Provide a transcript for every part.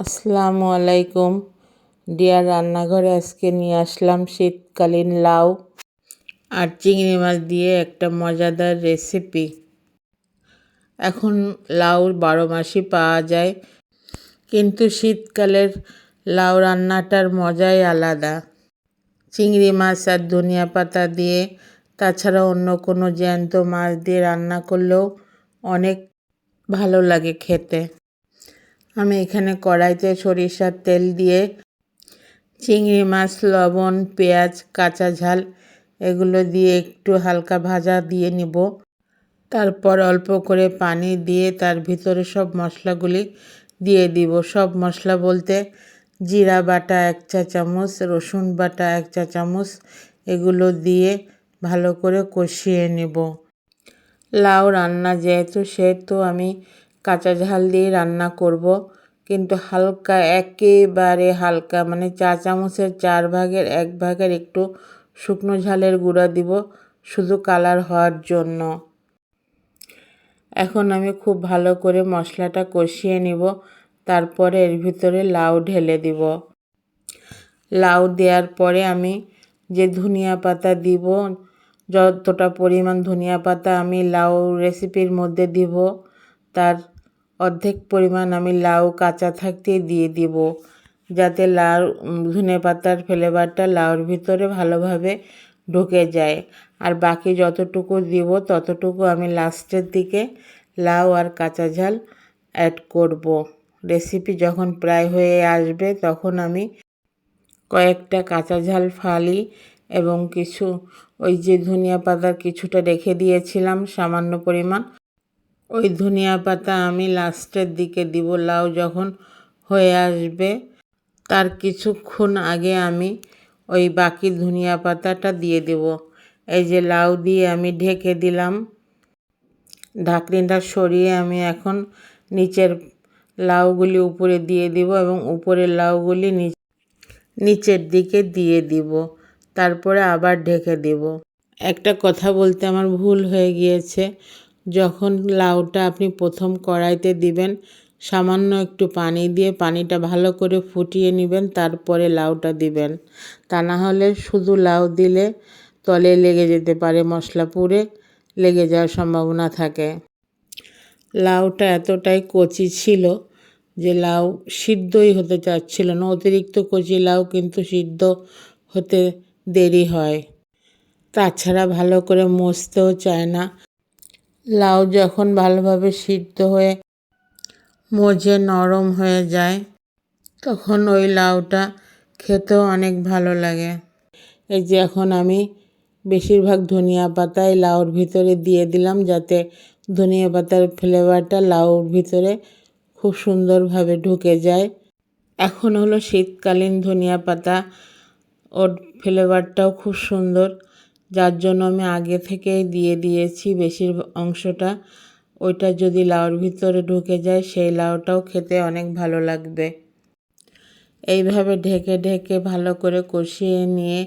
আসসালামু আলাইকুম। ডিয়ার রান্নাঘরে আজকে নিয়ে আসলাম শীতকালীন লাউ আর চিংড়ি মাছ দিয়ে একটা মজাদার রেসিপি। এখন লাউ বারো মাসই পাওয়া যায়, কিন্তু শীতকালের লাউ রান্নাটার মজাই আলাদা। চিংড়ি মাছ আর ধনিয়া পাতা দিয়ে, তাছাড়া অন্য কোনো জ্যান্ত মাছ দিয়ে রান্না করলেও অনেক ভালো লাগে খেতে। আমি এখানে কড়াইতে সরিষার তেল দিয়ে চিংড়ি মাছ, লবণ, পেঁয়াজ, কাঁচা ঝাল এগুলো দিয়ে একটু হালকা ভাজা দিয়ে নিব। তারপর অল্প করে পানি দিয়ে তার ভিতরে সব মশলাগুলি দিয়ে দিব। সব মশলা বলতে জিরা বাটা এক চা চামচ, রসুন বাটা এক চা চামচ এগুলো দিয়ে ভালো করে কষিয়ে নেব। লাউ রান্না যেহেতু সেহেতু আমি কাঁচা ঝাল দিয়ে রান্না করব। কিন্তু হালকা, একেবারে হালকা মানে চা চামচের চার ভাগের এক ভাগের একটু শুকনো ঝালের গুঁড়া দিব শুধু কালার হওয়ার জন্য। এখন আমি খুব ভালো করে মশলাটা কষিয়ে নিব, তারপরে এর ভিতরে লাউ ঢেলে দিব। লাউ দেওয়ার পরে আমি যে ধনিয়া পাতা দিব, যতটা পরিমাণ ধনিয়া পাতা আমি লাউ রেসিপির মধ্যে দিব তার অর্ধেক পরিমাণ আমি লাউ, কাঁচা থাকতে দিয়ে দিব। যাতে লাউ ধনে পাতার ফ্লেভারটা লাউর ভিতরে ভালোভাবে ঢুকে যায়। আর বাকি যতটুকু দিব, ততটুকু আমি লাস্টের দিকে লাউ আর কাঁচা ঝাল অ্যাড করব। রেসিপি যখন প্রায় হয়ে আসবে, তখন আমি কয়েকটা কাঁচা ঝাল ফালি এবং কিছু, ওই যে ধনিয়া পাতার কিছুটা রেখে দিয়েছিলাম, সামান্য পরিমাণ ওই ধনিয়া পাতা আমি লাস্টের দিকে দিব, লাউ যখন হয়ে আসবে তার কিছুক্ষণ আগে আমি ওই বাকি ধনিয়া পাতাটা দিয়ে দেব। এই যে লাউ দিয়ে আমি ঢেকে দিলাম, ঢাকনিটা সরিয়ে আমি এখন নিচের লাউগুলি উপরে দিয়ে দিব এবং উপরের লাউগুলি নিচের দিকে দিয়ে দিব, তারপরে আবার ঢেকে দেব। একটা কথা বলতে আমার ভুল হয়ে গিয়েছে। যখন লাউটা আপনি প্রথম কড়াইতে দিবেন, সামান্য একটু পানি দিয়ে পানিটা ভালো করে ফুটিয়ে নেবেন, তারপরে লাউটা দিবেন। তা না হলে শুধু লাউ দিলে তলে লেগে যেতে পারে মশলা পুড়ে, লেগে যাওয়ার সম্ভাবনা থাকে। লাউটা এতটাই কচি ছিল যে লাউ সিদ্ধই হতে চাচ্ছিল না। অতিরিক্ত কচি লাউ কিন্তু সিদ্ধ হতে দেরি হয়। তাছাড়া ভালো করে মসতেও চায় না। লাউ যখন ভালোভাবে সিদ্ধ হয়ে মজে নরম হয়ে যায়, তখন ওই লাউটা খেতেও অনেক ভালো লাগে। এই যে এখন আমি বেশিরভাগ ধনিয়া পাতায় লাউর ভিতরে দিয়ে দিলাম যাতে ধনিয়া পাতার ফ্লেভারটা লাউর ভিতরে খুব সুন্দরভাবে ঢুকে যায়। এখন হলো শীতকালীন ধনিয়া পাতা, ওর ফ্লেভারটাও খুব সুন্দর। যার জন্য আমি আগে থেকেই দিয়ে দিয়েছি বেশির অংশটা। ওইটা যদি লাউর ভিতরে ঢুকে যায়, সেই লাউটাও খেতে অনেক ভালো লাগবে। এইভাবে ঢেকে ঢেকে ভালো করে কষিয়ে নিয়ে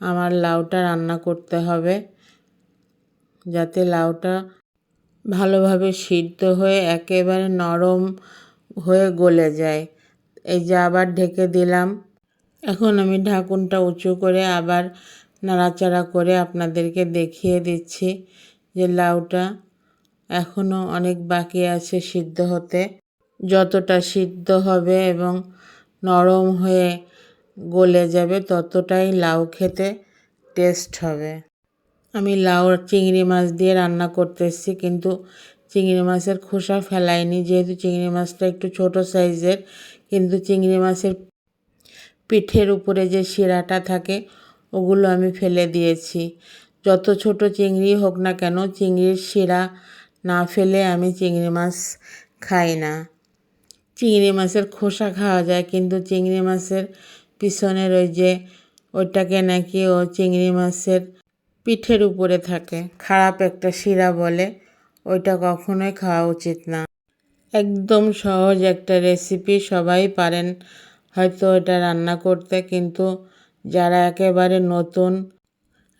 আমার লাউটা রান্না করতে হবে। যাতে লাউটা ভালোভাবে সিদ্ধ হয়ে একেবারে নরম হয়ে গলে যায়। এই যে আবার ঢেকে দিলাম। এখন আমি ঢাকুনটা উঁচু করে আবার নাড়াচাড়া করে আপনাদেরকে দেখিয়ে দিচ্ছি যে লাউটা এখনও অনেক বাকি আছে সিদ্ধ হতে। যতটা সিদ্ধ হবে এবং নরম হয়ে গলে যাবে, ততটাই লাউ খেতে টেস্ট হবে। আমি লাউ চিংড়ি মাছ দিয়ে রান্না করতেছি, কিন্তু চিংড়ি মাছের খোসা ফেলাইনি। যেহেতু চিংড়ি মাছটা একটু ছোট সাইজের কিন্তু চিংড়ি মাছের পিঠের উপরে যে শিরাটা থাকে ওগুলো আমি ফেলে দিয়েছি। যত ছোট চিংড়ি হোক না কেন, চিংড়ির শিরা না ফেলে আমি চিংড়ি মাছ খাই না। চিংড়ি মাছের খোসা খাওয়া যায়, কিন্তু চিংড়ি মাছের পিছনের ওই যে ওইটাকে নাকি ও চিংড়ি মাছের পিঠের উপরে থাকে। খারাপ একটা শিরা বলে, ওইটা কখনোই খাওয়া উচিত না। একদম সহজ একটা রেসিপি, সবাই পারেন হয়তো এটা রান্না করতে, কিন্তু যারা একেবারে নতুন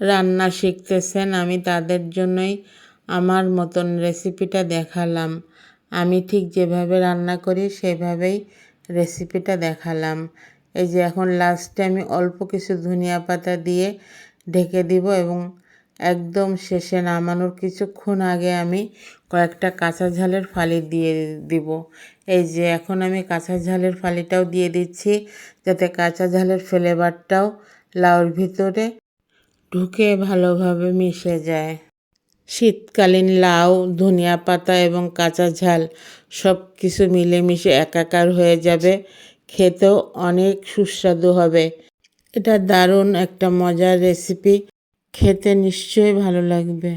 রান্না শিখতেছেন, আমি তাদের জন্যই আমার মতন রেসিপিটা দেখালাম। আমি ঠিক যেভাবে রান্না করি, সেভাবেই রেসিপিটা দেখালাম। এই যে এখন লাস্টে আমি অল্প কিছু ধনিয়া পাতা দিয়ে ঢেকে দিব এবং একদম শেষে নামানোর কিছুক্ষণ আগে আমি কয়েকটা কাঁচা ঝালের ফালি দিয়ে দিব। এই যে, এখন আমি কাঁচা ঝালের ফালিটাও দিয়ে দিচ্ছি যাতে কাঁচা ঝালের ফ্লেভারটাও লাউর ভিতরে ঢুকে ভালোভাবে মিশে যায়। শীতকালীন লাউ, ধনিয়া পাতা এবং কাঁচা ঝাল সব কিছু মিলেমিশে একাকার হয়ে যাবে। খেতেও অনেক সুস্বাদু হবে। এটা দারুণ একটা মজার রেসিপি। খেতে নিশ্চয়ই ভালো লাগবে।